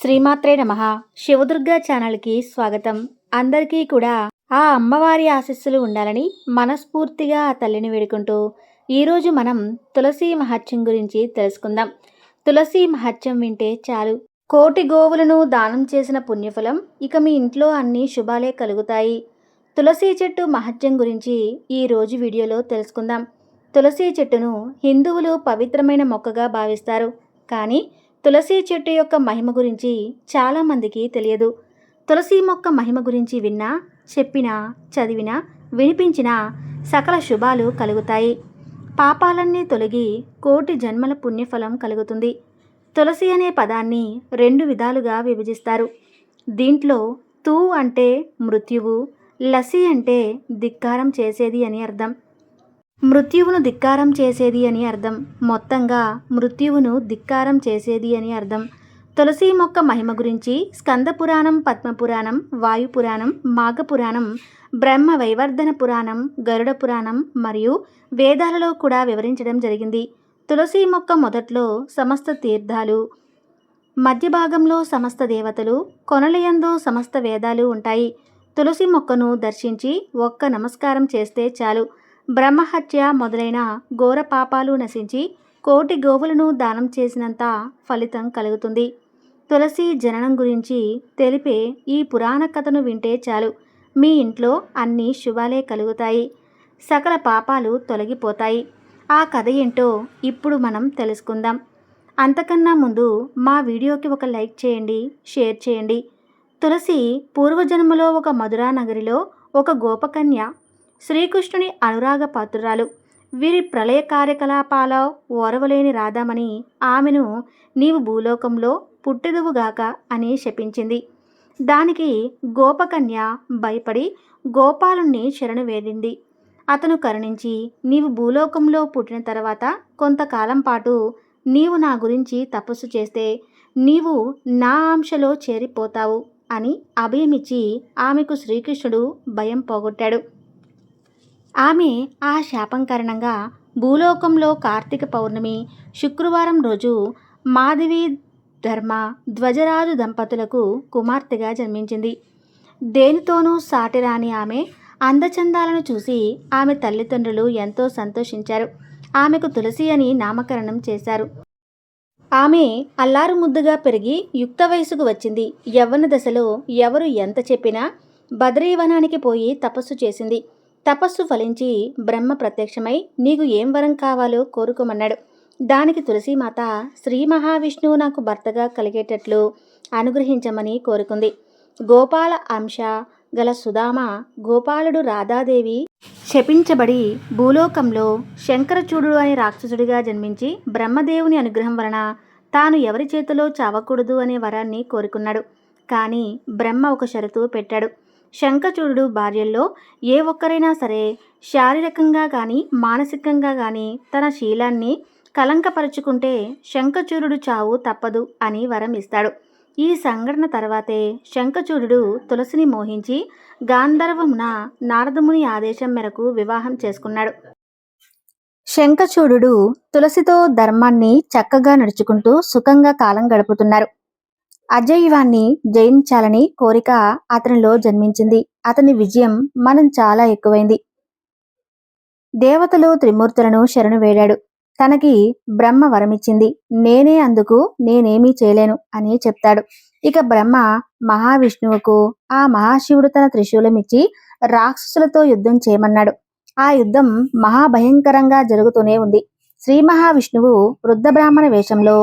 శ్రీమాత్రే నమ. శివదుర్గా ఛానల్కి స్వాగతం. అందరికీ కూడా ఆ అమ్మవారి ఆశస్సులు ఉండాలని మనస్ఫూర్తిగా ఆ తల్లిని వేడుకుంటూ ఈరోజు మనం తులసి మహత్యం గురించి తెలుసుకుందాం. తులసి మహత్యం వింటే చాలు. కోటి గోవులను దానం చేసిన పుణ్యఫలం ఇక మీ ఇంట్లో అన్ని శుభాలే కలుగుతాయి. తులసి చెట్టు మహత్యం గురించి ఈ రోజు వీడియోలో తెలుసుకుందాం. తులసి చెట్టును హిందువులు పవిత్రమైన మొక్కగా భావిస్తారు. కానీ తులసి చెట్టు యొక్క మహిమ గురించి చాలామందికి తెలియదు. తులసి మొక్క మహిమ గురించి విన్నా చెప్పినా చదివినా వినిపించినా సకల శుభాలు కలుగుతాయి. పాపాలన్నీ తొలగి కోటి జన్మల పుణ్యఫలం కలుగుతుంది. తులసి అనే పదాన్ని రెండు విధాలుగా విభజిస్తారు. దీంట్లో తూ అంటే మృత్యువు లసి అంటే ధిక్కారం చేసేది అని అర్థం. మృత్యువును ధిక్కారం చేసేది అని అర్థం. మొత్తంగా మృత్యువును ధిక్కారం చేసేది అని అర్థం. తులసి మొక్క మహిమ గురించి స్కందపురాణం పద్మపురాణం వాయుపురాణం మాఘపురాణం బ్రహ్మ వైవర్ధన పురాణం గరుడ పురాణం మరియు వేదాలలో కూడా వివరించడం జరిగింది. తులసి మొక్క మొదట్లో సమస్త తీర్థాలు మధ్య భాగంలో సమస్త దేవతలు కొనలయందు సమస్త వేదాలు ఉంటాయి. తులసి మొక్కను దర్శించి ఒక్క నమస్కారం చేస్తే చాలు. బ్రహ్మహత్య మొదలైన ఘోర పాపాలు నశించి కోటి గోవులను దానం చేసినంత ఫలితం కలుగుతుంది. తులసి జననం గురించి తెలిపే ఈ పురాణ కథను వింటే చాలు. మీ ఇంట్లో అన్ని శుభాలే కలుగుతాయి. సకల పాపాలు తొలగిపోతాయి. ఆ కథ ఏంటో ఇప్పుడు మనం తెలుసుకుందాం. అంతకన్నా ముందు మా వీడియోకి ఒక లైక్ చేయండి షేర్ చేయండి. తులసి పూర్వజన్మలో ఒక మధురా నగరిలో ఒక గోపకన్య శ్రీకృష్ణుని అనురాగ పాత్రురాలు. వీరి ప్రళయ కార్యకలాపాల ఓరవలేని రాధామణి ఆమెను నీవు భూలోకంలో పుట్టెదువుగాక అని శపించింది. దానికి గోపకన్య భయపడి గోపాలుణ్ణి శరణు వేడింది అతను కరుణించి నీవు భూలోకంలో పుట్టిన తర్వాత కొంతకాలం పాటు నీవు నా గురించి తపస్సు చేస్తే నీవు నా అంశలో చేరిపోతావు అని అభయమిచ్చి ఆమెకు శ్రీకృష్ణుడు భయం పోగొట్టాడు. ఆమె ఆ శాపం కారణంగా భూలోకంలో కార్తీక పౌర్ణమి శుక్రవారం రోజు మాధవి ధర్మ ధ్వజరాజు దంపతులకు కుమార్తెగా జన్మించింది. దేనితోనూ సాటిరాని ఆమె అందచందాలను చూసి ఆమె తల్లిదండ్రులు ఎంతో సంతోషించారు. ఆమెకు తులసి అని నామకరణం చేశారు. ఆమె అల్లారు ముద్దుగా పెరిగి యుక్త వయసుకు వచ్చింది. యవ్వన దశలో ఎవరు ఎంత చెప్పినా బద్రీవనానికి పోయి తపస్సు చేసింది. తపస్సు ఫలించి బ్రహ్మ ప్రత్యక్షమై నీకు ఏం వరం కావాలో కోరుకోమన్నాడు. దానికి తులసీమాత శ్రీ మహావిష్ణువు నాకు భర్తగా కలిగేటట్లు అనుగ్రహించమని కోరుకుంది. గోపాల అంశ గల సుధామ గోపాలుడు రాధాదేవి శపించబడి భూలోకంలో శంకరచూడు అనే రాక్షసుడిగా జన్మించి బ్రహ్మదేవుని అనుగ్రహం వలన తాను ఎవరి చేతిలో చావకూడదు అనే వరాన్ని కోరుకున్నాడు. కానీ బ్రహ్మ ఒక షరతు పెట్టాడు. శంఖచూడు భార్యల్లో ఏ ఒక్కరైనా సరే శారీరకంగా కానీ మానసికంగా కానీ తన శీలాన్ని కలంకపరుచుకుంటే శంఖచూరుడు చావు తప్పదు అని వరం ఇస్తాడు. ఈ సంఘటన తర్వాతే శంఖచూడు తులసిని మోహించి గాంధర్వమున నారదముని ఆదేశం మేరకు వివాహం చేసుకున్నాడు. శంఖచూడు తులసితో ధర్మాన్ని చక్కగా నడుచుకుంటూ సుఖంగా కాలం గడుపుతున్నారు. అజయవాన్ని జయించాలని కోరిక అతనిలో జన్మించింది. అతని విజయం మనం చాలా ఎక్కువైంది. దేవతలు త్రిమూర్తులను శరణు వేడాడు. తనకి బ్రహ్మ వరమిచ్చింది. నేనే అందుకు నేనేమీ చేయలేను అని చెప్తాడు. ఇక బ్రహ్మ మహావిష్ణువుకు ఆ మహాశివుడు తన త్రిశూలమిచ్చి రాక్షసులతో యుద్ధం చేయమన్నాడు. ఆ యుద్ధం మహాభయంకరంగా జరుగుతూనే ఉంది. శ్రీ మహావిష్ణువు వృద్ధ బ్రాహ్మణ వేషంలో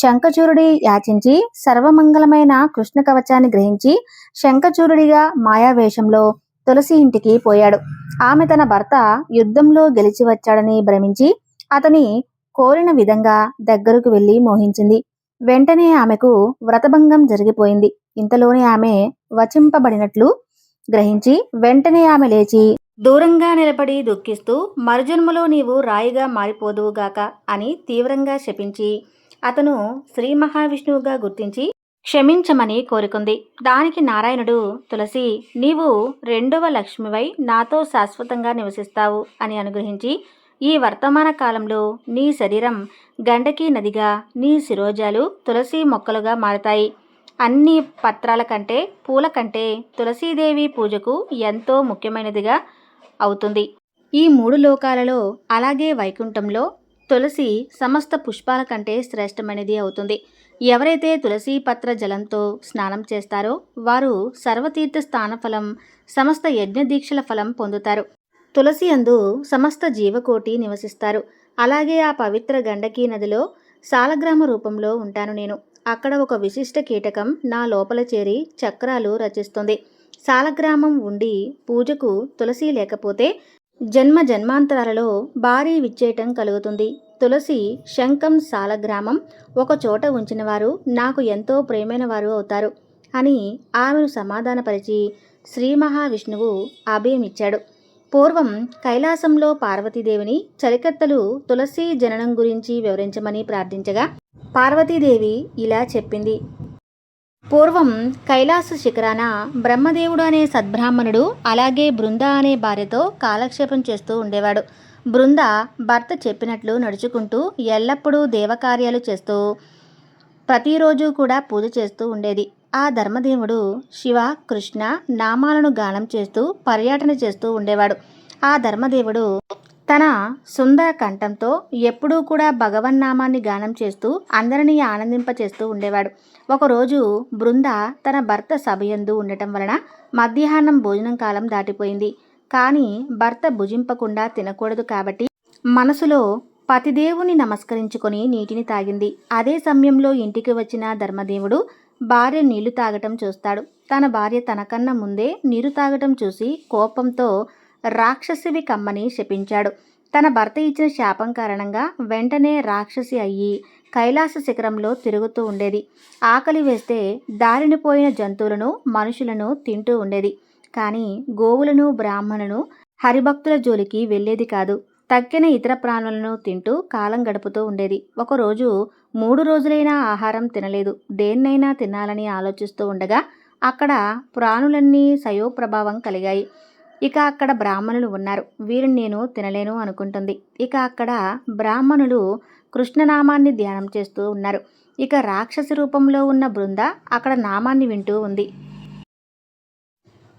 శంఖచూరుడి యాచించి సర్వమంగళమైన కృష్ణ కవచాన్ని గ్రహించి శంఖచూరుడిగా మాయావేషంలో తులసి ఇంటికి పోయాడు. ఆమె తన భర్త యుద్ధంలో గెలిచి వచ్చాడని భ్రమించి అతని కోరిన విధంగా దగ్గరకు వెళ్ళి మోహించింది. వెంటనే ఆమెకు వ్రతభంగం జరిగిపోయింది. ఇంతలోనే ఆమె వచింపబడినట్లు గ్రహించి వెంటనే ఆమె లేచి దూరంగా నిలబడి దుఃఖిస్తూ మరుజన్మలో నీవు రాయిగా మారిపోదువుగాక అని తీవ్రంగా శపించి అతను శ్రీ మహావిష్ణువుగా గుర్తించి క్షమించమని కోరుకుంది. దానికి నారాయణుడు తులసి నీవు రెండవ లక్ష్మివై నాతో శాశ్వతంగా నివసిస్తావు అని అనుగ్రహించి ఈ వర్తమాన కాలంలో నీ శరీరం గండకీ నదిగా నీ శిరోజాలు తులసి మొక్కలుగా మారతాయి. అన్ని పత్రాల కంటే పూల కంటే తులసీదేవి పూజకు ఎంతో ముఖ్యమైనదిగా అవుతుంది. ఈ మూడు లోకాలలో అలాగే వైకుంఠంలో తులసి సమస్త పుష్పాల కంటే శ్రేష్టమైనది అవుతుంది. ఎవరైతే తులసి పత్ర జలంతో స్నానం చేస్తారో వారు సర్వతీర్థ స్థాన ఫలం సమస్త యజ్ఞ దీక్షల ఫలం పొందుతారు. తులసి అందు సమస్త జీవకోటి నివసిస్తారు. అలాగే ఆ పవిత్ర గండకీ నదిలో సాలగ్రామ రూపంలో ఉంటాను నేను. అక్కడ ఒక విశిష్ట కీటకం నా లోపల చేరి చక్రాలు రచిస్తుంది. సాలగ్రామం ఉండి పూజకు తులసి లేకపోతే జన్మ జన్మాంతరాలలో భారీ విచ్చేయటం కలుగుతుంది. తులసి శంఖం సాలగ్రామం ఒక చోట ఉంచిన వారు నాకు ఎంతో ప్రేమైన వారు అవుతారు అని ఆమెను సమాధానపరిచి శ్రీ మహావిష్ణువు అభయమిచ్చాడు పూర్వం కైలాసంలో పార్వతీదేవిని చలికత్తలు తులసి జననం గురించి వివరించమని ప్రార్థించగా పార్వతీదేవి ఇలా చెప్పింది. పూర్వం కైలాస శిఖరాన బ్రహ్మదేవుడు అనే సద్బ్రాహ్మణుడు అలాగే బృంద అనే భార్యతో కాలక్షేపం చేస్తూ ఉండేవాడు. బృంద భర్త చెప్పినట్లు నడుచుకుంటూ ఎల్లప్పుడూ దేవకార్యాలు చేస్తూ ప్రతిరోజు కూడా పూజ చేస్తూ ఉండేది. ఆ ధర్మదేవుడు శివ కృష్ణ నామాలను గానం చేస్తూ పర్యటన చేస్తూ ఉండేవాడు. ఆ ధర్మదేవుడు తన సుందర కంఠంతో ఎప్పుడూ కూడా భగవన్నామాన్ని గానం చేస్తూ అందరినీ ఆనందింపచేస్తూ ఉండేవాడు. ఒకరోజు బృంద తన భర్త సభయందు ఉండటం వలన మధ్యాహ్నం భోజనం కాలం దాటిపోయింది. కానీ భర్త భుజింపకుండా తినకూడదు కాబట్టి మనసులో పతిదేవుని నమస్కరించుకొని నీటిని తాగింది. అదే సమయంలో ఇంటికి వచ్చిన ధర్మదేవుడు భార్య నీళ్ళు తాగటం చూస్తాడు. తన భార్య తనకన్నా ముందే నీరు తాగటం చూసి కోపంతో రాక్షసివి కమ్మని శపించాడు. తన భర్త ఇచ్చిన శాపం కారణంగా వెంటనే రాక్షసి అయ్యి కైలాస శిఖరంలో తిరుగుతూ ఉండేది. ఆకలి వేస్తే దారిని పోయిన జంతువులను మనుషులను తింటూ ఉండేది. కానీ గోవులను బ్రాహ్మణులను హరిభక్తుల జోలికి వెళ్ళేది కాదు. తక్కిన ఇతర ప్రాణులను తింటూ కాలం గడుపుతూ ఉండేది. ఒకరోజు మూడు రోజులైనా ఆహారం తినలేదు. దేన్నైనా తినాలని ఆలోచిస్తూ ఉండగా అక్కడ ప్రాణులన్నీ సయోప్రభావం కలిగాయి. ఇక అక్కడ బ్రాహ్మణులు ఉన్నారు. వీరిని నేను తినలేను అనుకుంటుంది. ఇక అక్కడ బ్రాహ్మణులు కృష్ణనామాన్ని ధ్యానం చేస్తూ ఉన్నారు. ఇక రాక్షసి రూపంలో ఉన్న బృంద అక్కడ నామాన్ని వింటూ ఉంది.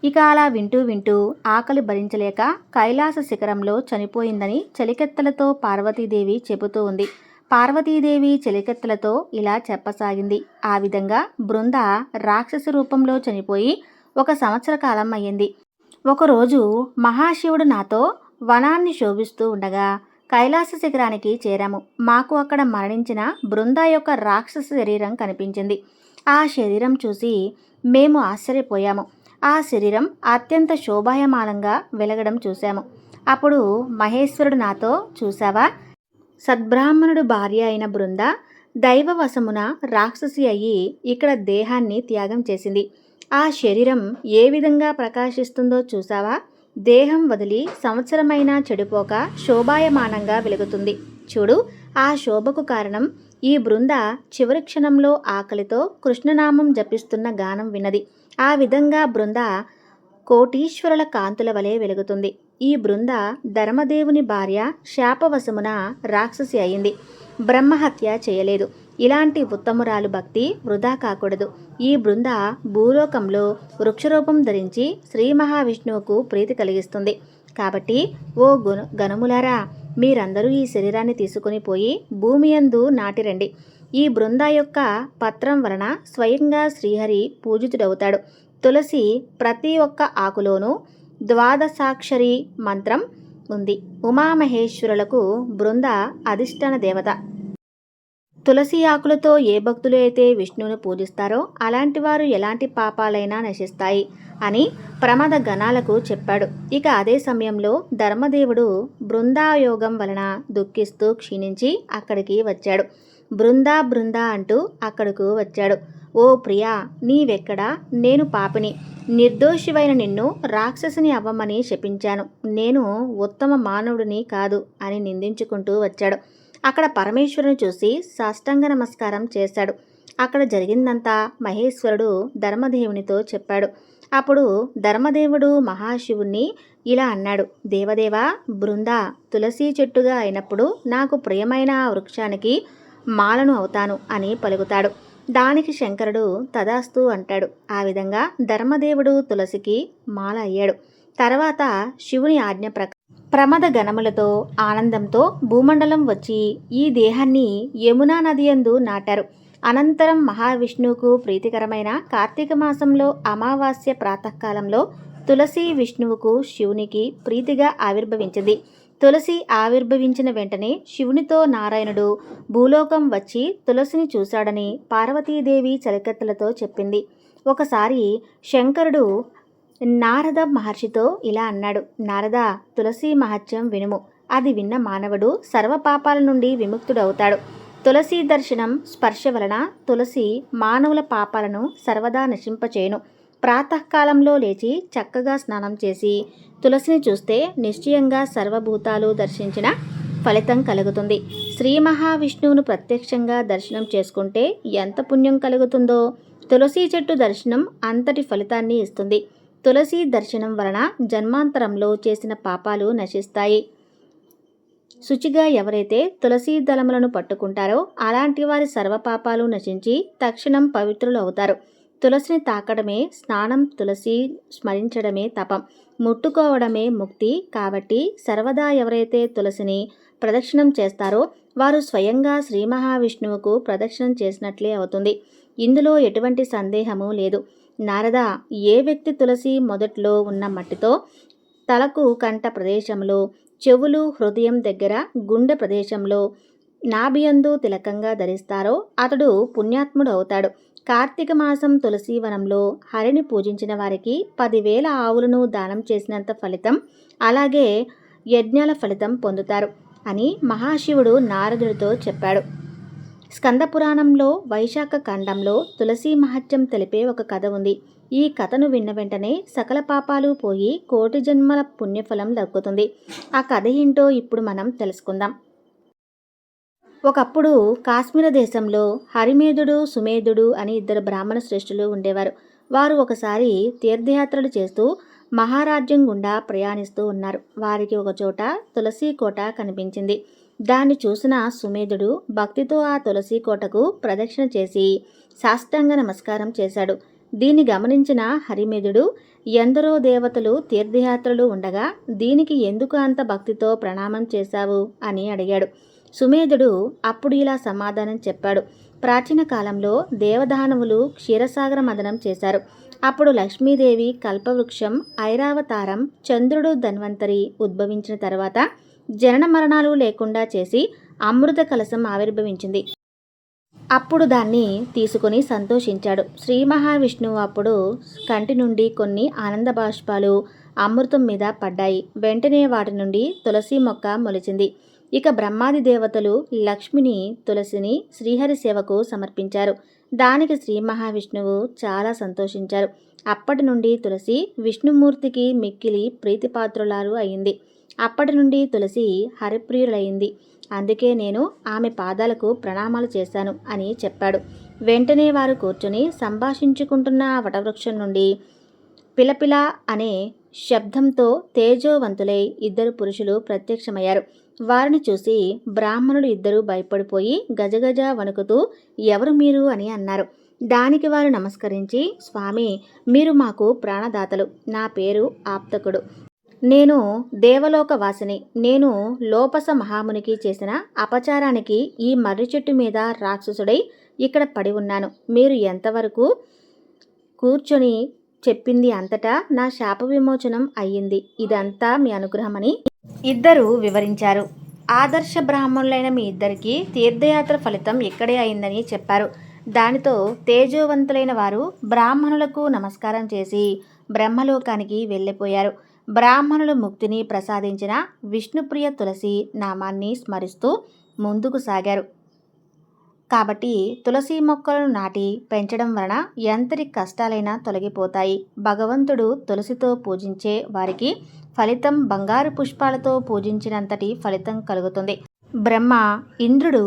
ఇక అలా వింటూ వింటూ ఆకలి భరించలేక కైలాస శిఖరంలో చనిపోయిందని చలికెత్తలతో పార్వతీదేవి చెబుతూ ఉంది. పార్వతీదేవి చలికెత్తలతో ఇలా చెప్పసాగింది. ఆ విధంగా బృంద రాక్షసి రూపంలో చనిపోయి ఒక సంవత్సర కాలం అయ్యింది. ఒకరోజు మహాశివుడు నాతో వనాన్ని శోభిస్తూ ఉండగా కైలాస శిఖరానికి చేరాము. మాకు అక్కడ మరణించిన బృంద యొక్క రాక్షస శరీరం కనిపించింది. ఆ శరీరం చూసి మేము ఆశ్చర్యపోయాము. ఆ శరీరం అత్యంత శోభాయమానంగా వెలగడం చూశాము. అప్పుడు మహేశ్వరుడు నాతో చూసావా సద్బ్రాహ్మణుడు భార్య అయిన బృంద దైవవశమున రాక్షసి అయ్యి ఇక్కడ దేహాన్ని త్యాగం చేసింది. ఆ శరీరం ఏ విధంగా ప్రకాశిస్తుందో చూసావా? దేహం వదిలి సంవత్సరమైనా చెడిపోక శోభాయమానంగా వెలుగుతుంది. చూడు ఆ శోభకు కారణం ఈ బృంద చివరి క్షణంలో ఆకలితో కృష్ణనామం జపిస్తున్న గానం విన్నది. ఆ విధంగా బృంద కోటీశ్వరుల కాంతుల వలె వెలుగుతుంది. ఈ బృంద ధర్మదేవుని భార్య శాపవశమున రాక్షసి అయింది. బ్రహ్మహత్య చేయలేదు. ఇలాంటి ఉత్తమురాలు భక్తి వృధా కాకూడదు. ఈ బృంద భూలోకంలో వృక్షరూపం ధరించి శ్రీ మహావిష్ణువుకు ప్రీతి కలిగిస్తుంది. కాబట్టి ఓ గుణ గణములారా మీరందరూ ఈ శరీరాన్ని తీసుకుని పోయి భూమి యందు నాటిరండి ఈ బృంద యొక్క పత్రం వలన స్వయంగా శ్రీహరి పూజితుడవుతాడు. తులసి ప్రతి ఒక్క ఆకులోనూ ద్వాదశాక్షరి మంత్రం ఉంది. ఉమామహేశ్వరులకు బృంద అధిష్టాన దేవత. తులసి ఆకులతో ఏ భక్తులు అయితే విష్ణువుని పూజిస్తారో అలాంటి వారు ఎలాంటి పాపాలైనా నశిస్తాయి అని ప్రమాద గణాలకు చెప్పాడు. ఇక అదే సమయంలో ధర్మదేవుడు బృందాయోగం వలన దుఃఖిస్తూ క్షీణించి అక్కడికి వచ్చాడు. బృందా బృందా అంటూ అక్కడకు వచ్చాడు. ఓ ప్రియా నీవెక్కడా? నేను పాపిని. నిర్దోషివైన నిన్ను రాక్షసుని అవ్వమని శపించాను. నేను ఉత్తమ మానవుడిని కాదు అని నిందించుకుంటూ వచ్చాడు. అక్కడ పరమేశ్వరుని చూసి సాష్టాంగ నమస్కారం చేశాడు. అక్కడ జరిగిందంతా మహేశ్వరుడు ధర్మదేవునితో చెప్పాడు. అప్పుడు ధర్మదేవుడు మహాశివుణ్ణి ఇలా అన్నాడు. దేవదేవా బృంద తులసి చెట్టుగా అయినప్పుడు నాకు ప్రియమైన వృక్షానికి మాలను అవుతాను అని పలుకుతాడు. దానికి శంకరుడు తదాస్తు అంటాడు. ఆ విధంగా ధర్మదేవుడు తులసికి మాల అయ్యాడు. తర్వాత శివుని ఆజ్ఞ ప్రక ప్రమద గణములతో ఆనందంతో భూమండలం వచ్చి ఈ దేహాన్ని యమునా నది యందు నాటారు. అనంతరం మహావిష్ణువుకు ప్రీతికరమైన కార్తీక మాసంలో అమావాస్య ప్రాతకాలంలో తులసి విష్ణువుకు శివునికి ప్రీతిగా ఆవిర్భవించింది. తులసి ఆవిర్భవించిన వెంటనే శివునితో నారాయణుడు భూలోకం వచ్చి తులసిని చూశాడని పార్వతీదేవి చలికత్తలతో చెప్పింది. ఒకసారి శంకరుడు నారద మహర్షితో ఇలా అన్నాడు. నారద తులసి మహత్యం వినుము. అది విన్న మానవుడు సర్వ పాపాల నుండి విముక్తుడవుతాడు. తులసి దర్శనం స్పర్శ వలన తులసి మానవుల పాపాలను సర్వదా నశింపచేయును. ప్రాతకాలంలో లేచి చక్కగా స్నానం చేసి తులసిని చూస్తే నిశ్చయంగా సర్వభూతాలు దర్శించిన ఫలితం కలుగుతుంది. శ్రీ మహావిష్ణువును ప్రత్యక్షంగా దర్శనం చేసుకుంటే ఎంత పుణ్యం కలుగుతుందో! తులసి చెట్టు దర్శనం అంతటి ఫలితాన్ని ఇస్తుంది. తులసి దర్శనం వలన జన్మాంతరంలో చేసిన పాపాలు నశిస్తాయి. శుచిగా ఎవరైతే తులసి దళములను పట్టుకుంటారో అలాంటి వారి సర్వపాపాలు నశించి తక్షణం పవిత్రులు అవుతారు తులసిని తాకడమే స్నానం తులసి స్మరించడమే తపం. ముట్టుకోవడమే ముక్తి కాబట్టి సర్వదా ఎవరైతే తులసిని ప్రదక్షిణం చేస్తారో వారు స్వయంగా శ్రీ మహావిష్ణువుకు ప్రదక్షిణం చేసినట్లే అవుతుంది. ఇందులో ఎటువంటి సందేహము లేదు. నారద ఏ వ్యక్తి తులసి మొదట్లో ఉన్న మట్టితో తలకు కంట ప్రదేశంలో చెవులు హృదయం దగ్గర గుండె ప్రదేశంలో నాభియందు తిలకంగా ధరిస్తారో అతడు పుణ్యాత్ముడు అవుతాడు కార్తీక మాసం తులసి వనంలో హరిని పూజించిన వారికి పదివేల ఆవులను దానం చేసినంత ఫలితం అలాగే యజ్ఞాల ఫలితం పొందుతారు అని మహాశివుడు నారదుడితో చెప్పాడు. స్కందపురాణంలో వైశాఖ ఖండంలో తులసీ మహత్యం తెలిపే ఒక కథ ఉంది. ఈ కథను విన్న వెంటనే సకల పాపాలు పోయి కోటి జన్మల పుణ్యఫలం దక్కుతుంది. ఆ కథ ఏంటో ఇప్పుడు మనం తెలుసుకుందాం. ఒకప్పుడు కాశ్మీర దేశంలో హరిమేధుడు సుమేధుడు అని ఇద్దరు బ్రాహ్మణ శ్రేష్ఠులు ఉండేవారు. వారు ఒకసారి తీర్థయాత్రలు చేస్తూ మహారాజ్యం గుండా ప్రయాణిస్తూ ఉన్నారు. వారికి ఒకచోట తులసీ తులసి కోట కనిపించింది. దాన్ని చూసిన సుమేధుడు భక్తితో ఆ తులసి కోటకు ప్రదక్షిణ చేసి సాష్టాంగ నమస్కారం చేశాడు. దీన్ని గమనించిన హరిమేధుడు ఎందరో దేవతలు తీర్థయాత్రలు ఉండగా దీనికి ఎందుకు అంత భక్తితో ప్రణామం చేశావు? అని అడిగాడు. సుమేధుడు అప్పుడు ఇలా సమాధానం చెప్పాడు. ప్రాచీన కాలంలో దేవదానవులు క్షీరసాగర మదనం చేశారు. అప్పుడు లక్ష్మీదేవి కల్పవృక్షం ఐరావతారం చంద్రుడు ధన్వంతరి ఉద్భవించిన తర్వాత జనన మరణాలు లేకుండా చేసి అమృత కలశం ఆవిర్భవించింది. అప్పుడు దాన్ని తీసుకొని సంతోషించాడు. శ్రీ మహావిష్ణువు అప్పుడు కంటి నుండి కొన్ని ఆనంద బాష్పాలు అమృతం మీద పడ్డాయి. వెంటనే వాటి నుండి తులసి మొక్క మొలిచింది. ఇక బ్రహ్మాది దేవతలు లక్ష్మిని తులసిని శ్రీహరి సేవకు సమర్పించారు. దానికి శ్రీ మహావిష్ణువు చాలా సంతోషించారు. అప్పటి నుండి తులసి విష్ణుమూర్తికి మిక్కిలి ప్రీతిపాత్రులారు అయింది. అప్పటి నుండి తులసి హరిప్రియులైంది. అందుకే నేను ఆమె పాదాలకు ప్రణామాలు చేశాను అని చెప్పాడు. వెంటనే వారు కూర్చుని సంభాషించుకుంటున్న ఆ వటవృక్షం నుండి పిలపిల అనే శబ్దంతో తేజోవంతులై ఇద్దరు పురుషులు ప్రత్యక్షమయ్యారు. వారిని చూసి బ్రాహ్మణులు ఇద్దరు భయపడిపోయి గజగజ వణుకుతూ ఎవరు మీరు? అని అన్నారు. దానికి వారు నమస్కరించి స్వామి మీరు మాకు ప్రాణదాతలు. నా పేరు ఆప్తకుడు. నేను దేవలోక వాసిని నేను లోపస మహామునికి చేసిన అపచారానికి ఈ మర్రి చెట్టు మీద రాక్షసుడై ఇక్కడ పడి ఉన్నాను. మీరు ఎంతవరకు కూర్చొని చెప్పింది అంతటా నా శాప విమోచనం అయ్యింది. ఇదంతా మీ అనుగ్రహమని ఇద్దరు వివరించారు. ఆదర్శ బ్రాహ్మణులైన మీ ఇద్దరికి తీర్థయాత్ర ఫలితం ఇక్కడే అయిందని చెప్పారు. దానితో తేజోవంతులైన వారు బ్రాహ్మణులకు నమస్కారం చేసి బ్రహ్మలోకానికి వెళ్ళిపోయారు. బ్రాహ్మణులు ముక్తిని ప్రసాదించిన విష్ణుప్రియ తులసి నామాన్ని స్మరిస్తూ ముందుకు సాగారు. కాబట్టి తులసి మొక్కలను నాటి పెంచడం వలన ఎంతటి కష్టాలైనా తొలగిపోతాయి. భగవంతుడు తులసితో పూజించే వారికి ఫలితం బంగారు పుష్పాలతో పూజించినంతటి ఫలితం కలుగుతుంది. బ్రహ్మ ఇంద్రుడు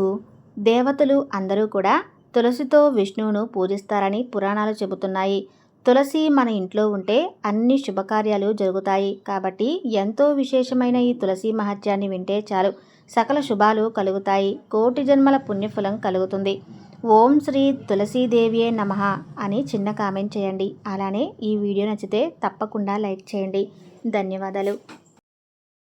దేవతలు అందరూ కూడా తులసితో విష్ణువును పూజిస్తారని పురాణాలు చెబుతున్నాయి. తులసి మన ఇంట్లో ఉంటే అన్ని శుభకార్యాలు జరుగుతాయి. కాబట్టి ఎంతో విశేషమైన ఈ తులసి మహత్యాన్ని వింటే చాలు. సకల శుభాలు కలుగుతాయి. కోటి జన్మల పుణ్యఫలం కలుగుతుంది. ఓం శ్రీ తులసీదేవియే నమ అని చిన్న కామెంట్ చేయండి. అలానే ఈ వీడియో నచ్చితే తప్పకుండా లైక్ చేయండి. ధన్యవాదాలు.